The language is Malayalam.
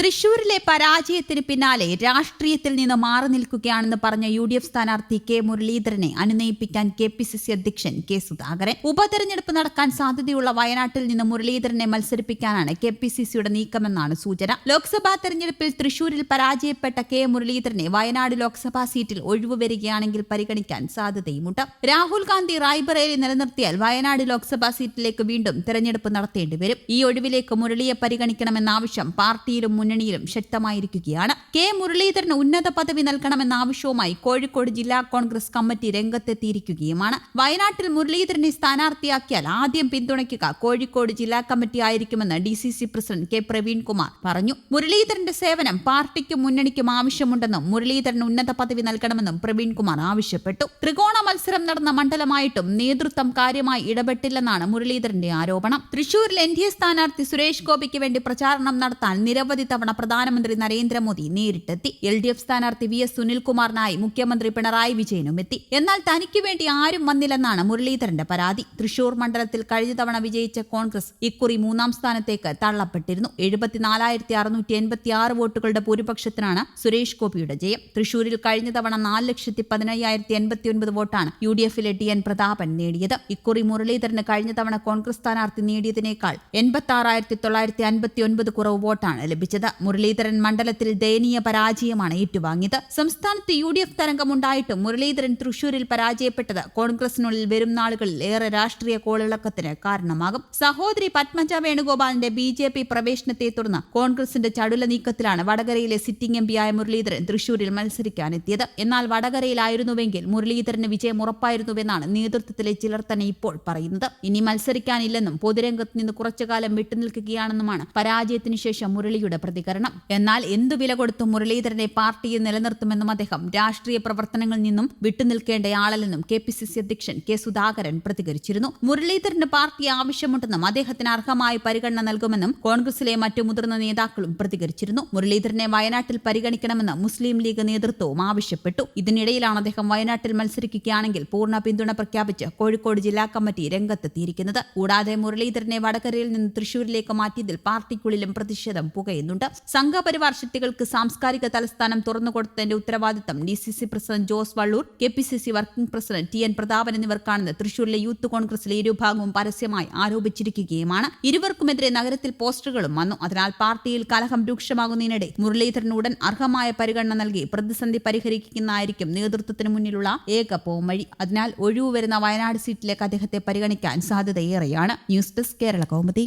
തൃശൂരിലെ പരാജയത്തിന് പിന്നാലെ രാഷ്ട്രീയത്തിൽ നിന്ന് മാറി നിൽക്കുകയാണെന്ന് പറഞ്ഞ യു ഡി എഫ് സ്ഥാനാർത്ഥി കെ മുരളീധരനെ അനുനയിപ്പിക്കാൻ കെ പി സി സി അധ്യക്ഷൻ കെ സുധാകരൻ. ഉപതെരഞ്ഞെടുപ്പ് നടക്കാൻ സാധ്യതയുള്ള വയനാട്ടിൽ നിന്ന് മുരളീധരനെ മത്സരിപ്പിക്കാനാണ് കെ പി സി സിയുടെ നീക്കമെന്നാണ് സൂചന. ലോക്സഭാ തെരഞ്ഞെടുപ്പിൽ തൃശൂരിൽ പരാജയപ്പെട്ട കെ മുരളീധരനെ വയനാട് ലോക്സഭാ സീറ്റിൽ ഒഴിവ് വരികയാണെങ്കിൽ പരിഗണിക്കാൻ സാധ്യതയുമുണ്ട്. രാഹുൽ ഗാന്ധി റായ്ബറേലി നിലനിർത്തിയാൽ വയനാട് ലോക്സഭാ സീറ്റിലേക്ക് വീണ്ടും തെരഞ്ഞെടുപ്പ് നടത്തേണ്ടി വരും. ഈ ഒഴിവിലേക്ക് മുരളിയെ പരിഗണിക്കണമെന്ന ആവശ്യം പാർട്ടിയിലും മുന്നണിയിലും ശക്തമായിരിക്കുകയാണ്. കെ. മുരളീധരന് ഉന്നത പദവി നൽകണമെന്ന ആവശ്യവുമായി കോഴിക്കോട് ജില്ലാ കോൺഗ്രസ് കമ്മിറ്റി രംഗത്തെത്തിയിരിക്കുകയുമാണ്. വയനാട്ടിൽ മുരളീധരനെ സ്ഥാനാർത്ഥിയാക്കിയാൽ ആദ്യം പിന്തുണയ്ക്കുക കോഴിക്കോട് ജില്ലാ കമ്മിറ്റി ആയിരിക്കുമെന്ന് D C C president K. Praveenkumar പറഞ്ഞു. മുരളീധരന്റെ സേവനം പാർട്ടിക്കും മുന്നണിക്കും ആവശ്യമുണ്ടെന്നും മുരളീധരന് ഉന്നത പദവി നൽകണമെന്നും പ്രവീൺകുമാർ ആവശ്യപ്പെട്ടു. ത്രികോണ മത്സരം നടന്ന മണ്ഡലമായിട്ടും നേതൃത്വം കാര്യമായി ഇടപെട്ടില്ലെന്നാണ് മുരളീധരന്റെ ആരോപണം. തൃശൂരിൽ എൻ ഡി എ സ്ഥാനാർത്ഥി സുരേഷ് ഗോപിക്ക് വേണ്ടി പ്രചാരണം നടത്താൻ നിരവധി പ്രധാനമന്ത്രി നരേന്ദ്രമോദി നേരിട്ടെത്തി. എൽ ഡി എഫ് സ്ഥാനാർത്ഥി വി എസ് സുനിൽകുമാറിനായി മുഖ്യമന്ത്രി പിണറായി വിജയനും എത്തി. എന്നാൽ തനിക്ക് വേണ്ടി ആരും വന്നില്ലെന്നാണ് മുരളീധരന്റെ പരാതി. തൃശൂർ മണ്ഡലത്തിൽ കഴിഞ്ഞ തവണ വിജയിച്ച കോൺഗ്രസ് ഇക്കുറി മൂന്നാം സ്ഥാനത്തേക്ക് തള്ളപ്പെട്ടിരുന്നു. എഴുപത്തിനാലായിരത്തി അറുന്നൂറ്റി എൺപത്തി ആറ് വോട്ടുകളുടെ ഭൂരിപക്ഷത്തിനാണ് സുരേഷ് ഗോപിയുടെ ജയം. തൃശൂരിൽ കഴിഞ്ഞ തവണ നാല് ലക്ഷത്തി പതിനയ്യായിരത്തി എൺപത്തി ഒൻപത് വോട്ടാണ് യു ഡി എഫിലെ ടി എൻ പ്രതാപൻ നേടിയത്. ഇക്കുറി മുരളീധരന് കഴിഞ്ഞ തവണ കോൺഗ്രസ് സ്ഥാനാർത്ഥി നേടിയതിനേക്കാൾ എൺപത്തി ആറായിരത്തി തൊള്ളായിരത്തി അൻപത്തി ഒൻപത് കുറവ് വോട്ടാണ് ലഭിച്ചത്. മുരളീധരൻ മണ്ഡലത്തിൽ ദയനീയ പരാജയമാണ് ഏറ്റുവാങ്ങിയത്. സംസ്ഥാനത്ത് യു ഡി എഫ് തരംഗമുണ്ടായിട്ടും മുരളീധരൻ തൃശൂരിൽ പരാജയപ്പെട്ടത് കോൺഗ്രസിനുള്ളിൽ വരും നാളുകളിൽ ഏറെ രാഷ്ട്രീയ കോളിളക്കത്തിന് കാരണമാകും. സഹോദരി പത്മജ വേണുഗോപാലിന്റെ ബി ജെ പി പ്രവേശനത്തെ തുടർന്ന് കോൺഗ്രസിന്റെ ചടുല നീക്കത്തിലാണ് വടകരയിലെ സിറ്റിംഗ് എം പിയായ മുരളീധരൻ തൃശൂരിൽ മത്സരിക്കാനെത്തിയത്. എന്നാൽ വടകരയിലായിരുന്നുവെങ്കിൽ മുരളീധരന് വിജയം ഉറപ്പായിരുന്നുവെന്നാണ് നേതൃത്വത്തിലെ ചിലർ തന്നെ ഇപ്പോൾ പറയുന്നത്. ഇനി മത്സരിക്കാനില്ലെന്നും പൊതുരംഗത്ത് നിന്ന് കുറച്ചുകാലം വിട്ടുനിൽക്കുകയാണെന്നുമാണ് പരാജയത്തിനു ശേഷം മുരളിയുടെ പ്രതികരണം. എന്നാൽ എന്തു വില കൊടുത്തും മുരളീധരനെ പാർട്ടിയിൽ നിലനിർത്തുമെന്നും അദ്ദേഹം രാഷ്ട്രീയ പ്രവർത്തനങ്ങളിൽ നിന്നും വിട്ടുനിൽക്കേണ്ടയാളല്ലെന്നും കെ പി സി സി അധ്യക്ഷൻ കെ സുധാകരൻ പ്രതികരിച്ചിരുന്നു. മുരളീധരന് പാർട്ടി ആവശ്യമുണ്ടെന്നും അദ്ദേഹത്തിന് അർഹമായ പരിഗണന നൽകുമെന്നും കോൺഗ്രസിലെ മറ്റു മുതിർന്ന നേതാക്കളും പ്രതികരിച്ചിരുന്നു. മുരളീധരനെ വയനാട്ടിൽ പരിഗണിക്കണമെന്ന് മുസ്ലിം ലീഗ് നേതൃത്വവും ആവശ്യപ്പെട്ടു. ഇതിനിടയിലാണ് അദ്ദേഹം വയനാട്ടിൽ മത്സരിക്കുകയാണെങ്കിൽ പൂർണ പിന്തുണ പ്രഖ്യാപിച്ച് കോഴിക്കോട് ജില്ലാ കമ്മിറ്റി രംഗത്തെത്തിയിരിക്കുന്നത്. കൂടാതെ മുരളീധരനെ വടകരയിൽ നിന്ന് തൃശൂരിലേക്ക് മാറ്റിയതിൽ പാർട്ടിക്കുള്ളിലും പ്രതിഷേധം പുകയുന്നുണ്ട്. സംഘപരിവാർ ശക്തികൾക്ക് സാംസ്കാരിക തലസ്ഥാനം തുറന്നുകൊടുത്തതിന്റെ ഉത്തരവാദിത്തം D C C president Jose Vallur K P C C working president T N Prathapan എന്നിവർക്കാണെന്ന് തൃശൂരിലെ യൂത്ത് കോൺഗ്രസിലെ ഇരുഭാഗവും പരസ്യമായി ആരോപിച്ചിരിക്കുകയുമാണ്. ഇരുവർക്കുമെതിരെ നഗരത്തിൽ പോസ്റ്ററുകളും വന്നു. അതിനാൽ പാർട്ടിയിൽ കലഹം രൂക്ഷമാകുന്നതിനിടെ മുരളീധരൻ ഉടൻ അർഹമായ പരിഗണന നൽകി പ്രതിസന്ധി പരിഹരിക്കുന്നതായിരിക്കും നേതൃത്വത്തിന് മുന്നിലുള്ള ഏക പോംവഴി. അതിനാൽ ഒഴിവ് വരുന്ന വയനാട് സീറ്റിലേക്ക് അദ്ദേഹത്തെ പരിഗണിക്കാൻ സാധ്യതയേറെയാണ്. News desk Kerala Kaumudi.